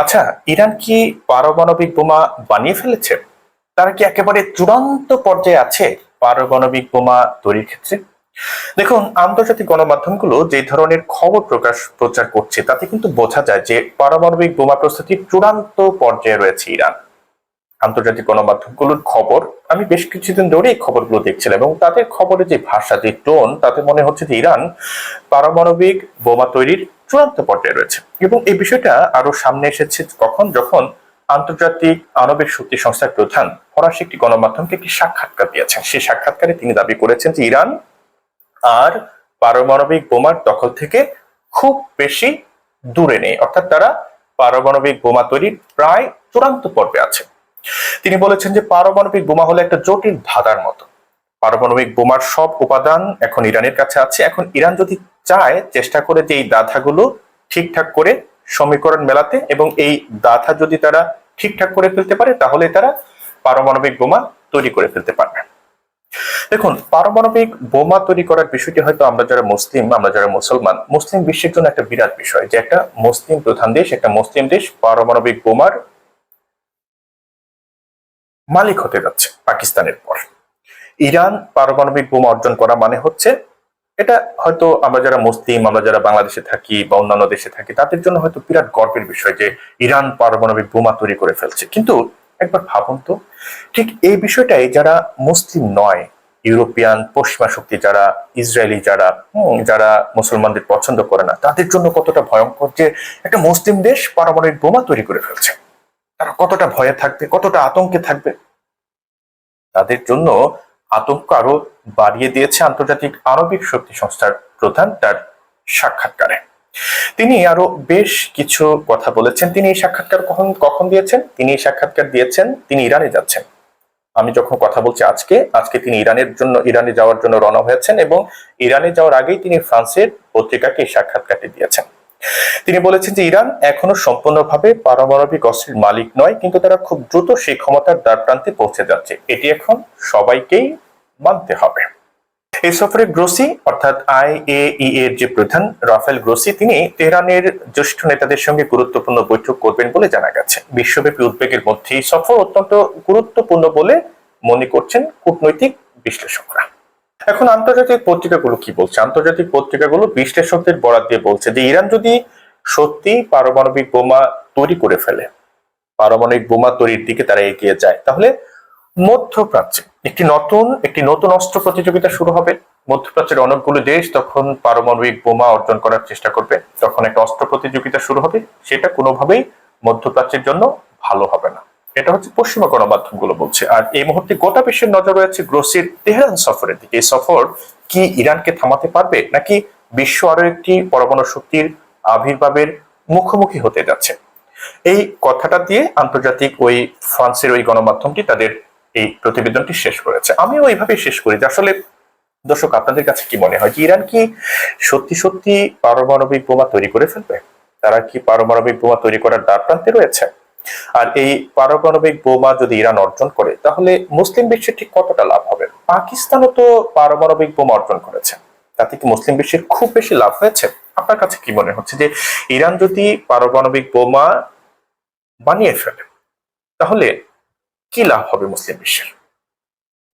আচ্ছা ইরান কি পারমাণবিক বোমা বানিয়ে ফেলেছে? তারা কি একেবারে চূড়ান্ত পর্যায়ে আছে পারমাণবিক বোমা তৈরির ক্ষেত্রে? দেখুন, আন্তর্জাতিক গণমাধ্যমগুলো যে ধরনের খবর প্রকাশ, প্রচার করছে, তাতে কিন্তু বোঝা যায় যে পারমাণবিক বোমা প্রস্তুতির চূড়ান্ত পর্যায়ে রয়েছে ইরান। আন্তর্জাতিক গণমাধ্যমগুলোর খবর, আমি বেশ কিছুদিন ধরে এই খবরগুলো দেখছিলাম এবং তাদের খবরের যে ভাষা যে টোন, তাতে মনে হচ্ছে যে ইরান পারমাণবিক বোমা তৈরির চূড়ান্ত পর্যায়ে রয়েছে। এবং এই বিষয়টা আরও সামনে এসেছে কখন? যখন আন্তর্জাতিক আণবিক শক্তি সংস্থার প্রধান ফরাসি একটি গণমাধ্যমকে একটি সাক্ষাৎকার দিয়েছেন। সেই সাক্ষাৎকারে তিনি দাবি করেছেন যে ইরান আর পারমাণবিক বোমার দখল থেকে খুব বেশি দূরে নেই। অর্থাৎ তারা পারমাণবিক বোমা তৈরির প্রায় চূড়ান্ত পর্বে আছে। তিনি বলেছেন যে পারমাণবিক বোমা হলো একটা জটিল ধাঁধার মতো। পারমাণবিক বোমার সব উপাদান এখন ইরানের কাছে আছে। এখন ইরান যদি চায়, চেষ্টা করে যে এই দাঁধাগুলো ঠিকঠাক করে সমীকরণ মেলাতে এবং এই দাঁধা যদি তারা ঠিকঠাক করে ফেলতে পারে, তাহলে তারা পারমাণবিক বোমা তৈরি করে ফেলতে পারবে। দেখুন, পারমাণবিক বোমা তৈরি করার বিষয়টি হয়তো আমরা যারা মুসলিম, আমরা যারা মুসলমান, মুসলিম বিশ্বের জন্য একটা বিরাট বিষয় যে একটা মুসলিম প্রধান দেশ, একটা মুসলিম দেশ পারমাণবিক বোমার মালিক হতে যাচ্ছে পাকিস্তানের পর। ইরান পারমাণবিক বোমা অর্জন করা মানে হচ্ছে এটা হয়তো আমরা যারা মুসলিম, আমরা যারা বাংলাদেশে থাকি বা অন্যান্য দেশে থাকি, তাদের জন্য হয়তো বিরাট গর্বের বিষয় যে ইরান পারমাণবিক বোমা তৈরি করে ফেলছে। কিন্তু একবার ভাবুন তো, ঠিক এই বিষয়টাই যারা মুসলিম নয়, ইউরোপিয়ান, পশ্চিমা শক্তি যারা, ইসরায়েলি যারা যারা মুসলমানদের পছন্দ করে না, তাদের জন্য কতটা ভয়ঙ্কর যে একটা মুসলিম দেশ পারমাণবিক বোমা তৈরি করে ফেলছে। তারা কতটা ভয়ে থাকবে, কতটা আতঙ্কে থাকবে? তাদের জন্য আতঙ্ক আরও বাড়িয়ে দিয়েছে আন্তর্জাতিক আণবিক শক্তি সংস্থার প্রধান তার সাক্ষাৎকারে। তিনি আরও বেশ কিছু কথা বলেছেন। তিনি এই সাক্ষাৎকার কখন কখন দিয়েছেন? তিনি এই সাক্ষাৎকার দিয়েছেন, তিনি ইরানে যাচ্ছেন। আমি যখন কথা বলছি আজকে আজকে তিনি ইরানের জন্য, ইরানে যাওয়ার জন্য রওনা হয়েছেন এবং ইরানে যাওয়ার আগেই তিনি ফ্রান্সের পত্রিকাকে সাক্ষাৎকারটি দিয়েছেন। তিনি বলেছেন যে ইরান এখনও সম্পূর্ণভাবে পারমাণবিক অস্ত্রের মালিক নয়, কিন্তু তারা খুব দ্রুত সেই ক্ষমতার দ্বার প্রান্তে পৌঁছে যাচ্ছে। এটি এখন সবাইকেই মানতে হবে। এই সফরে গ্রোসি, অর্থাৎ আই এ এর যে প্রধান রাফেল গ্রোসি, তিনি তেহরানের জ্যেষ্ঠ নেতাদের সঙ্গে গুরুত্বপূর্ণ বৈঠক করবেন বলে জানা গেছে। বিশ্বব্যাপী উদ্বেগের মধ্যে এই সফর অত্যন্ত গুরুত্বপূর্ণ বলে মনে করছেন কূটনৈতিক বিশ্লেষকরা। এখন আন্তর্জাতিক পত্রিকাগুলো কি বলছে? আন্তর্জাতিক পত্রিকাগুলো বিশ্লেষকদের বরাদ দিয়ে বলছে যে ইরান যদি সত্যি পারমাণবিক বোমা তৈরি করে ফেলে, পারমাণবিক বোমা তৈরির দিকে তারা এগিয়ে যায়, তাহলে মধ্যপ্রাচ্যে একটি নতুন একটি নতুন অস্ত্র প্রতিযোগিতা শুরু হবে। মধ্যপ্রাচ্যের অনেকগুলো দেশ তখন পারমাণবিক বোমা অর্জন করার চেষ্টা করবে। তখন একটা অস্ত্র প্রতিযোগিতা শুরু হবে। সেটা কোনোভাবেই মধ্যপ্রাচ্যের জন্য ভালো হবে না। এটা হচ্ছে পশ্চিমা গণমাধ্যমগুলো বলছে। আর এই মুহূর্তে গোটা বিশ্বের নজর রয়েছে গ্রোসির তেহরান সফরের দিকে। এই সফর কি ইরানকে থামাতে পারবে, নাকি বিশ্ব আরও একটি পরমাণু শক্তির আবির্ভাবের মুখোমুখি হতে যাচ্ছে? এই কথাটা দিয়ে আন্তর্জাতিক ওই ফ্রান্সের ওই গণমাধ্যমটি তাদের এই প্রতিবেদনটি শেষ করেছে। আমিও এইভাবে শেষ করি যে আসলে দর্শক, আপনাদের কাছে কি মনে হয়? যে ইরান কি সত্যি সত্যি পারমাণবিক বোমা তৈরি করে ফেলবে? তারা কি পারমাণবিক বোমা তৈরি করার দ্বার প্রান্তে রয়েছে? আর এই পারমাণবিক বোমা যদি ইরান অর্জন করে, তাহলে মুসলিম বিশ্বের ঠিক কতটা লাভ হবে? পাকিস্তানও তো পারমাণবিক বোমা অর্জন করেছে। তাতে কি মুসলিম বিশ্বের খুব বেশি লাভ হয়েছে? আপনার কাছে কি মনে হচ্ছে যে ইরান যদি পারমাণবিক বোমা বানিয়ে ফেলে, তাহলে কি লাভ হবে মুসলিম বিশ্বের?